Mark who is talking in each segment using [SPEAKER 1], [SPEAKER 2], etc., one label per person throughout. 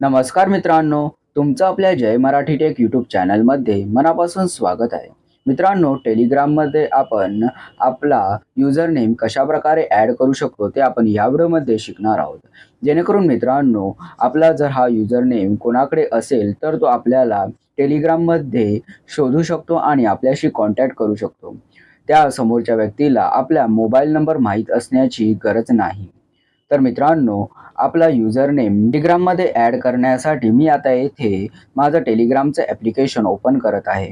[SPEAKER 1] नमस्कार मित्रांनो तुमचं आपल्या जय मराठी टेक यूट्यूब चॅनलमध्ये मनापासून स्वागत आहे. मित्रांनो टेलिग्राममध्ये आपण आपला युजर नेम कशाप्रकारे ॲड करू शकतो ते आपण या व्हिडिओमध्ये शिकणार आहोत. जेणेकरून मित्रांनो आपला जर हा युजर नेम कोणाकडे असेल तर तो आपल्याला टेलिग्राममध्ये शोधू शकतो आणि आपल्याशी कॉन्टॅक्ट करू शकतो. त्या समोरच्या व्यक्तीला आपला मोबाईल नंबर माहीत असण्याची गरज नाही. तर मित्रांनो आपला युजर नेम टेलिग्राममध्ये ॲड करण्यासाठी मी आता येथे माझं टेलिग्रामचं ॲप्लिकेशन ओपन करत आहे.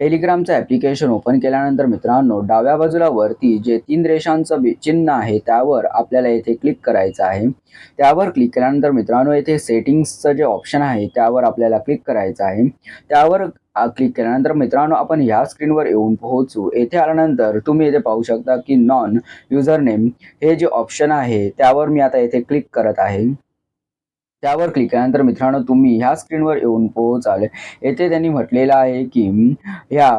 [SPEAKER 1] टेलिग्रामचं ॲप्लिकेशन ओपन केल्यानंतर मित्रांनो डाव्या बाजूला वरती जे तीन रेषांचं चिन्ह आहे त्यावर आपल्याला येथे क्लिक करायचं आहे. त्यावर क्लिक केल्यानंतर मित्रांनो येथे सेटिंग्सचं जे ऑप्शन आहे त्यावर आपल्याला क्लिक करायचं आहे. त्यावर क्लिक केल्यानंतर मित्रांनो आपण ह्या स्क्रीनवर येऊन पोहोचू. येथे आल्यानंतर तुम्ही येथे पाहू शकता की नॉन युजर नेम हे जे ऑप्शन आहे त्यावर मी आता येथे क्लिक करत आहे. त्यावर क्लिक केल्यानंतर मित्रांनो तुम्ही ह्या स्क्रीनवर येऊन पोहोचाल. येथे त्यांनी म्हटलेलं आहे की ह्या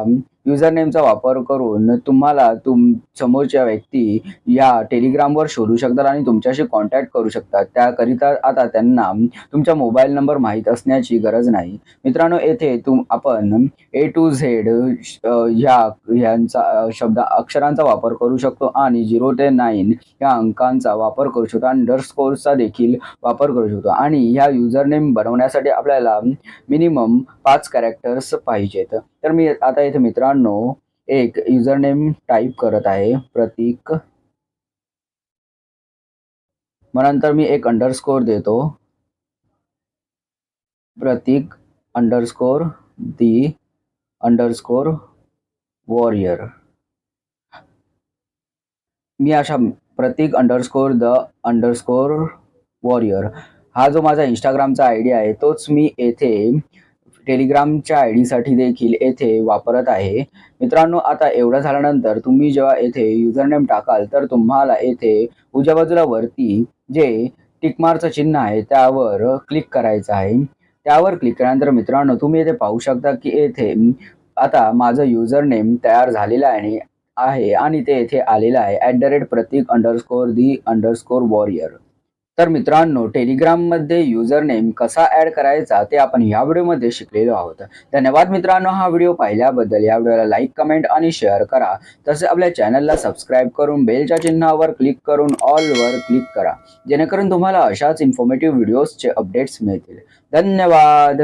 [SPEAKER 1] युजर नेमचा वापर करून तुम्हाला तुम समोरच्या व्यक्ती या टेलिग्रामवर शोधू शकतात आणि तुमच्याशी कॉन्टॅक्ट करू शकतात. त्याकरिता आता त्यांना तुमचा मोबाईल नंबर माहीत असण्याची गरज नाही. मित्रांनो येथे तुम आपण ए टू झेड ह्या ह्यांचा शब्द अक्षरांचा वापर करू शकतो आणि झिरो ते नाईन या अंकांचा वापर करू शकतो. अंडर स्कोरचा देखील वापर करू शकतो. आणि ह्या युजर नेम बनवण्यासाठी आपल्याला मिनिमम पाच कॅरेक्टर्स पाहिजेत. तर मी आता इथे मित्रांनो एक युजर नेम टाईप करत आहे प्रतीक. मग नंतर मी एक अंडरस्कोर देतो. Prateek underscore the underscore warrior मी अशा Prateek underscore the underscore warrior हा जो माझा इंस्टाग्रामचा आय डी आहे तोच मी येथे टेलिग्रामच्या आय डीसाठी देखील येथे वापरत आहे. मित्रांनो आता एवढं झाल्यानंतर तुम्ही जेव्हा येथे युजरनेम टाकाल तर तुम्हाला येथे उजव्या बाजूला वरती जे टिकमारचं चिन्ह आहे त्यावर क्लिक करायचं आहे. त्यावर क्लिक केल्यानंतर मित्रांनो तुम्ही येथे पाहू शकता की येथे आता माझं युजर नेम तयार झालेलं आहे आहे आणि ते येथे आलेलं आहे. At the rate Prateek underscore the underscore warrior तर मित्रांनो टेलिग्राममध्ये युजर नेम कसा ॲड करायचा ते आपण या व्हिडिओमध्ये शिकलेलो आहोत. धन्यवाद मित्रांनो हा व्हिडिओ पाहिल्याबद्दल. या व्हिडिओला लाईक कमेंट आणि शेअर करा. तसे आपल्या चॅनलला सबस्क्राईब करून बेलच्या चिन्हावर क्लिक करून ऑलवर क्लिक करा. जेणेकरून तुम्हाला अशाच इन्फॉर्मेटिव्ह व्हिडिओजचे अपडेट्स मिळतील. धन्यवाद!